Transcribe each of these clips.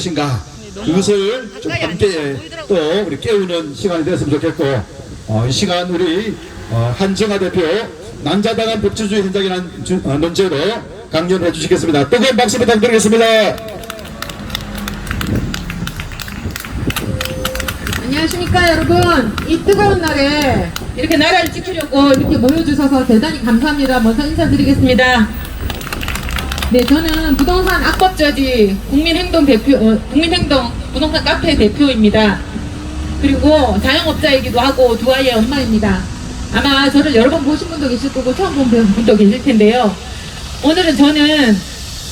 것인가? 그것을 좀 함께 또 우리 깨우는 시간이 됐으면 좋겠고 어, 이 시간 우리 어, 한정아 대표 난자당한 법치주의 현장이라는 주- 어, 논제로 강연해 주시겠습니다. 뜨거운 박수 부탁드리겠습니다. 안녕하십니까 여러분. 이 뜨거운 날에 이렇게 나라를 지키려고 이렇게 모여주셔서 대단히 감사합니다. 먼저 인사드리겠습니다 네 저는 부동산 악법저지 국민행동 대표 어, 국민행동 부동산 카페 대표입니다. 그리고 자영업자이기도 하고 두 아이의 엄마입니다. 아마 저를 여러 번 보신 분도 계실 거고 처음 본 분도 계실 텐데요. 오늘은 저는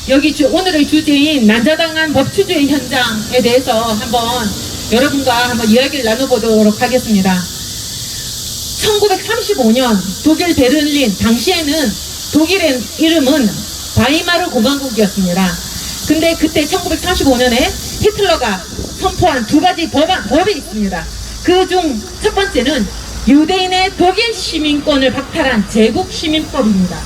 여기 주, 오늘의 주제인 난자당한 법치주의 현장에 대해서 한번 여러분과 한번 이야기를 나눠보도록 하겠습니다. 1935년 독일 베를린 당시에는 독일의 이름은 바이마르 공화국이었습니다. 근데 그때 1945년에 히틀러가 선포한 두 가지 법안, 법이 있습니다. 그 중 첫 번째는 유대인의 독일 시민권을 박탈한 제국 시민법입니다.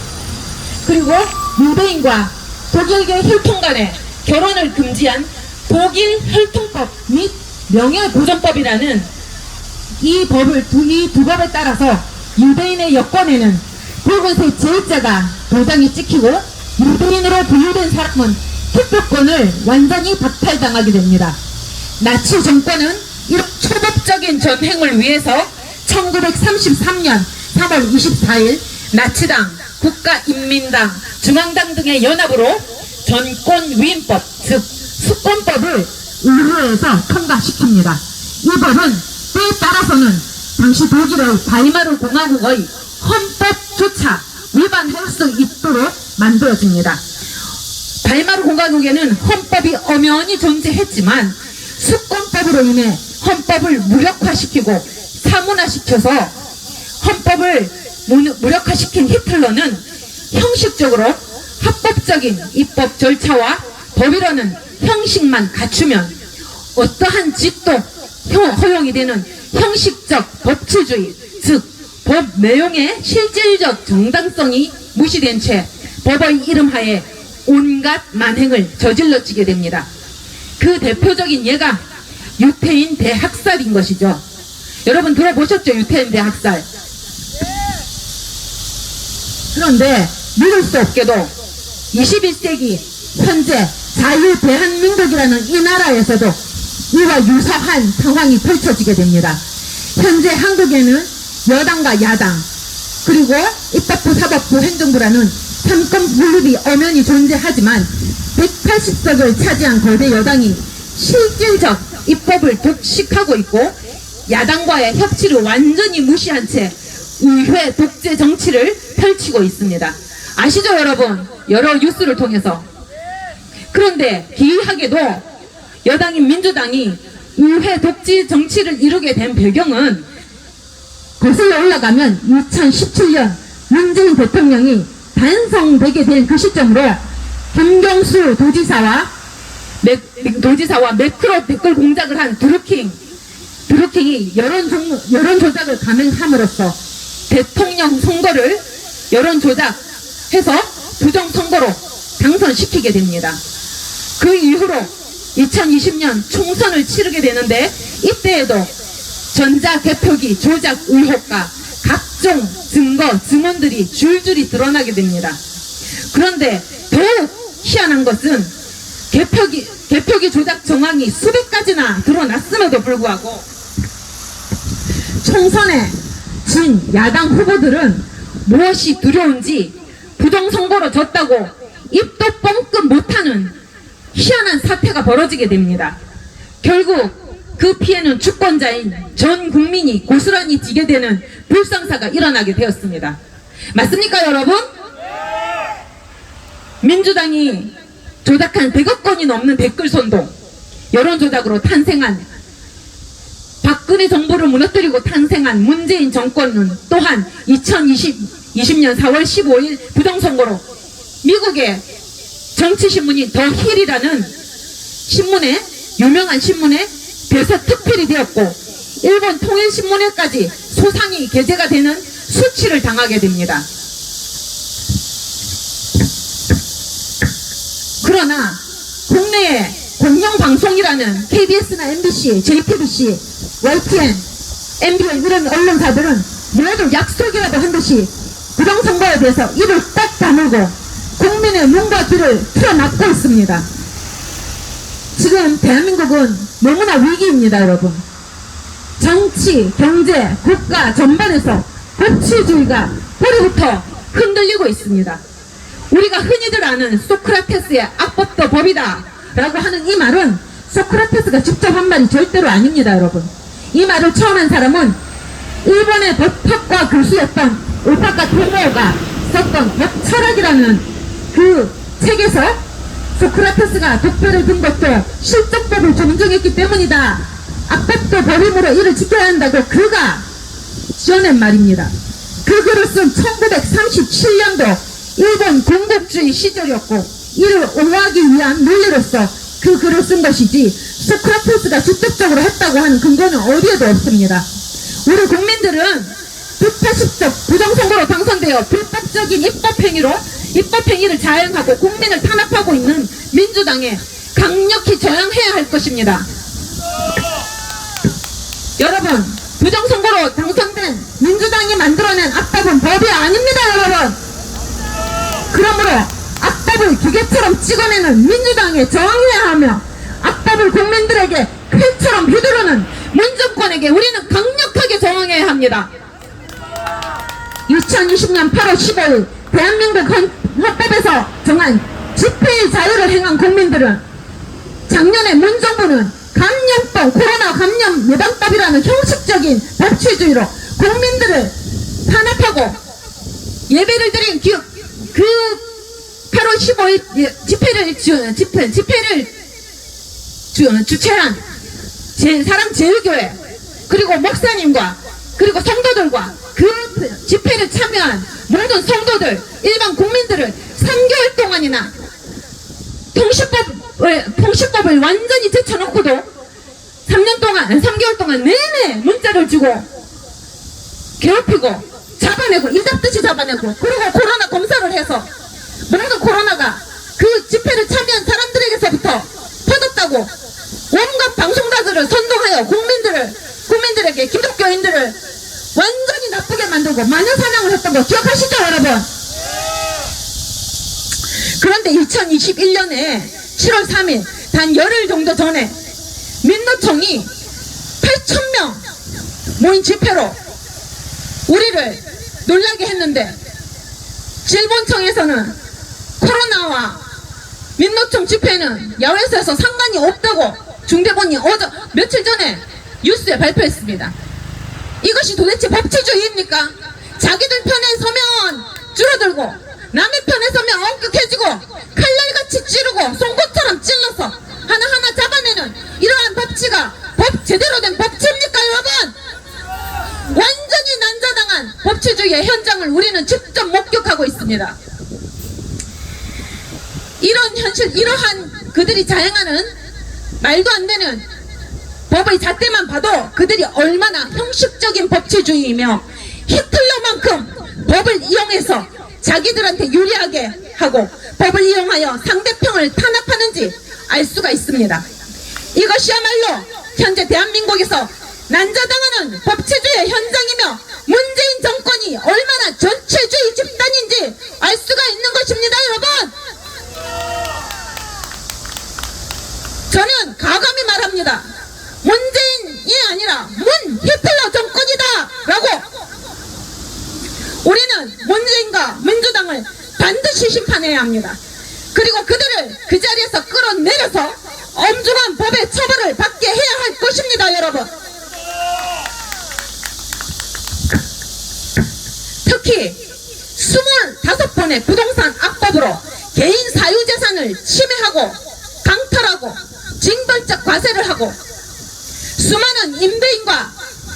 그리고 유대인과 독일계 혈통 간의 결혼을 금지한 독일 혈통법 및 명예보존법이라는 이 법을 두, 이두 법에 따라서 유대인의 여권에는 붉은색 제일자가 도장이 찍히고 유대인으로 분류된 사람은 투표권을 완전히 박탈당하게 됩니다. 나치 정권은 이런 초법적인 전횡을 위해서 1933년 3월 24일 나치당, 국가인민당, 중앙당 등의 연합으로 전권위임법, 즉 수권법을 의회에서 통과시킵니다. 이 법은 때에 따라서는 당시 독일의 바이마르 공화국의 헌법조차 위반할 수 있도록 만들어집니다. 바이마르 공화국에는 헌법이 엄연히 존재했지만 수권법으로 인해 헌법을 무력화시키고 사문화시켜서 헌법을 무- 무력화시킨 히틀러는 형식적으로 합법적인 입법 절차와 법이라는 형식만 갖추면 어떠한 형- 허용이 되는 형식적 법치주의, 즉, 법 내용의 실질적 정당성이 무시된 채 법의 이름하에 온갖 만행을 저질러지게 됩니다. 그 대표적인 예가 유태인 대학살인 것이죠. 여러분 들어보셨죠? 유태인 대학살. 그런데 믿을 수 없게도 21세기 현재 자유 대한민국이라는 이 나라에서도 이와 유사한 상황이 펼쳐지게 됩니다. 현재 한국에는 여당과 야당 그리고 입법부, 사법부, 행정부라는 삼권 분립이 엄연히 존재하지만 180석을 차지한 거대 여당이 실질적 입법을 독식하고 있고 야당과의 협치를 완전히 무시한 채 의회 독재 정치를 펼치고 있습니다. 아시죠 여러분? 여러 뉴스를 통해서 그런데 기이하게도 여당인 민주당이 의회 독재 정치를 이루게 된 배경은 거슬러 올라가면 2017년 문재인 대통령이 단성되게 된 그 시점으로 김경수 도지사와 매, 도지사와 매크로 댓글 공작을 한 드루킹 드루킹이 여론, 조, 여론 조작을 감행함으로써 대통령 선거를 여론 조작해서 부정 선거로 당선시키게 됩니다. 그 이후로 2020년 총선을 치르게 되는데 이때에도 전자개표기 조작 의혹과 각종 증거, 증언들이 줄줄이 드러나게 됩니다. 그런데 더욱 희한한 것은 개표기, 개표기 조작 정황이 수백 가지나 드러났음에도 불구하고 총선에 진 야당 후보들은 무엇이 두려운지 부정선거로 졌다고 입도 뻥끗 못하는 희한한 사태가 벌어지게 됩니다. 결국 그 피해는 주권자인 전 국민이 고스란히 지게 되는 불상사가 일어나게 되었습니다. 맞습니까 여러분? 민주당이 조작한 100억 건이 넘는 댓글 선동 여론조작으로 탄생한 박근혜 정부를 무너뜨리고 탄생한 문재인 정권은 또한 2020, 20년 4월 15일 부정선거로 미국의 정치신문인 더 힐이라는 신문에 유명한 신문에 대서 특필이 되었고 일본 통일신문에까지 소상히 게재가 되는 수치를 당하게 됩니다. 그러나 국내에 공영방송이라는 KBS나 MBC, JTBC, YTN, MBN 이런 언론사들은 모두 약속이라도 한 듯이 부정선거에 대해서 입을 딱 다물고 국민의 눈과 귀를 틀어막고 있습니다. 지금 대한민국은 너무나 위기입니다, 여러분. 정치, 경제, 국가 전반에서 법치주의가 뿌리부터 흔들리고 있습니다. 우리가 흔히들 아는 소크라테스의 악법도 법이다 라고 하는 이 말은 소크라테스가 직접 한 말이 절대로 아닙니다, 여러분. 이 말을 처음 한 사람은 일본의 법학과 교수였던 오타카 토모가 썼던 법철학이라는 그 책에서 소크라테스가 독배를 든 것도 실적법을 존중했기 때문이다. 악법도 법임으로 이를 지켜야 한다고 그가 지어낸 말입니다. 그 글을 쓴 1937년도 일본 군국주의 시절이었고 이를 옹호하기 위한 논리로서 그 글을 쓴 것이지 소크라테스가 직접적으로 했다고 하는 근거는 어디에도 없습니다. 우리 국민들은 180석 부정선거로 당선되어 불법적인 입법행위로 입법행위를 자행하고 국민을 탄압하고 있는 민주당에 강력히 저항해야 할 것입니다. 여러분, 부정선거로 당선된 민주당이 만들어낸 악법은 법이 아닙니다, 여러분. 그러므로 악법을 기계처럼 찍어내는 민주당에 저항해야 하며 악법을 국민들에게 칼처럼 휘두르는 문정권에게 우리는 강력하게 저항해야 합니다. 2020년 8월 15일 대한민국 헌- 헌법에서 정한 집회의 자유를 행한 국민들은 작년에 문정부는 감염병 코로나 감염 예방법이라는 형식적인 법치주의로 국민들을 탄압하고 예배를 드린 기, 그 8월 15일 예, 집회를 주, 집회, 집회를 주, 주최한 제 사랑 제일교회 그리고 목사님과 그리고 성도들과 그 집회를 참여한 모든 성도들 일반 국민들을 3개월 동안이나 통신법을 통신법을 완전히 제쳐놓고도 3년 동안 3개월 동안 내내 문자를 주고 괴롭히고 잡아내고 일잡듯이 잡아내고 그리고 코로나 검사를 해서 모든 코로나가 그 집회를 참여한 사람들에게서부터 터졌다고 온갖 방송사들을 선동하여 국민들을 국민들에게 기독교인들을 완전히 나쁘게 만들고 마녀 사냥을 했던 거 기억하시죠 여러분? 그런데 2021년에 7월 3일 단 열흘 정도 전에 민노총이 8,000명 모인 집회로 우리를 놀라게 했는데 질본청에서는 코로나와 민노총 집회는 야외에서 상관이 없다고 중대본이 어제 며칠 전에 뉴스에 발표했습니다. 이것이 도대체 법치주의입니까? 자기들 편에 서면 줄어들고 남의 편에 서면 엄격해지고 칼날같이 찌르고 송곳처럼 찔러서 하나하나 잡아내는 이러한 법치가 법 제대로 된 법치입니까 여러분? 완전히 난자당한 법치주의의 현장을 우리는 직접 목격하고 있습니다. 이런 현실, 이러한 그들이 자행하는 말도 안 되는 법의 잣대만 봐도 그들이 얼마나 형식적인 법치주의이며 히틀러만큼 법을 이용해서 자기들한테 유리하게 하고 법을 이용하여 상대편을 탄압하는지 알 수가 있습니다. 이것이야말로 현재 대한민국에서 난자당하는 법치주의 현장이며 문재인 정권이 얼마나 전체주의 집단인지 알 수가 있는 것입니다, 여러분. 저는 가감히 말합니다. 문재인이 아니라 문 히틀러 정권이다! 라고! 우리는 문재인과 민주당을 반드시 심판해야 합니다. 그리고 그들을 그 자리에서 끌어내려서 엄중한 법의 처벌을 받게 해야 할 것입니다, 여러분. 특히 25번의 부동산 악법으로 개인 사유재산을 침해하고 강탈하고 징벌적 과세를 하고 수많은 임대인과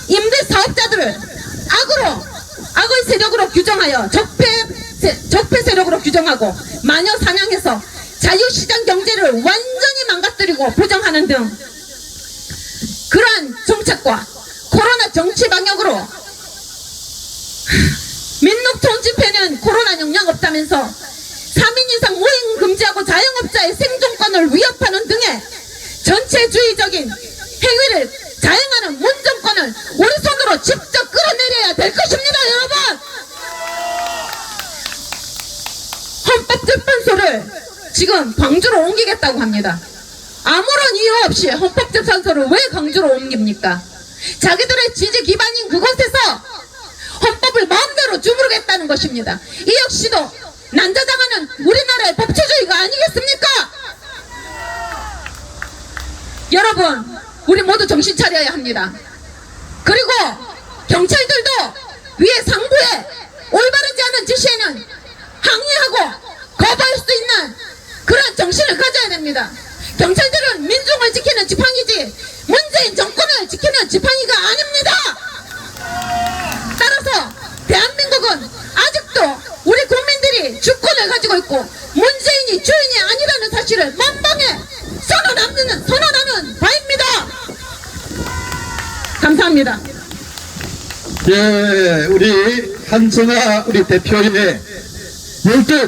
임대 사업자들을 악으로 악의 세력으로 규정하여 적폐 세- 적폐 세력으로 규정하고 마녀 사냥해서 자유시장 경제를 완전히 망가뜨리고 부정하는 등 그러한 정책과 코로나 정치 방역으로 민노총 집회는 코로나 영향 없다면서 3인 이상 모임 금지하고 자영업자의 생존권을 위협하는 등의 전체주의적인 행위를 자행하는 문정권을 우리 손으로 직접 끌어내려야 될 것입니다, 여러분! 헌법재판소를 지금 광주로 옮기겠다고 합니다. 아무런 이유 없이 헌법재판소를 왜 광주로 옮깁니까? 자기들의 지지 기반인 그곳에서 헌법을 마음대로 주무르겠다는 것입니다. 이 역시도 난자당하는 우리나라의 법치주의가 아니겠습니까? 여러분, 우리 모두 정신 차려야 합니다. 그리고 경찰들도 위에 상부에 올바르지 않은 지시에는 항의하고 거부할 수 있는 그런 정신을 가져야 됩니다. 경찰들은 민중을 지키는 지팡이지 문재인 정권을 지키는 지팡이가 아닙니다. 따라서 대한민국은 아직도 우리 국민들이 주권을 가지고 있고 문재인이 주인이 아니라는 사실을 만방에 선언하는 선언하는 바입니다. 감사 합니다. 예, 우리 한성아 우리 대표의 열두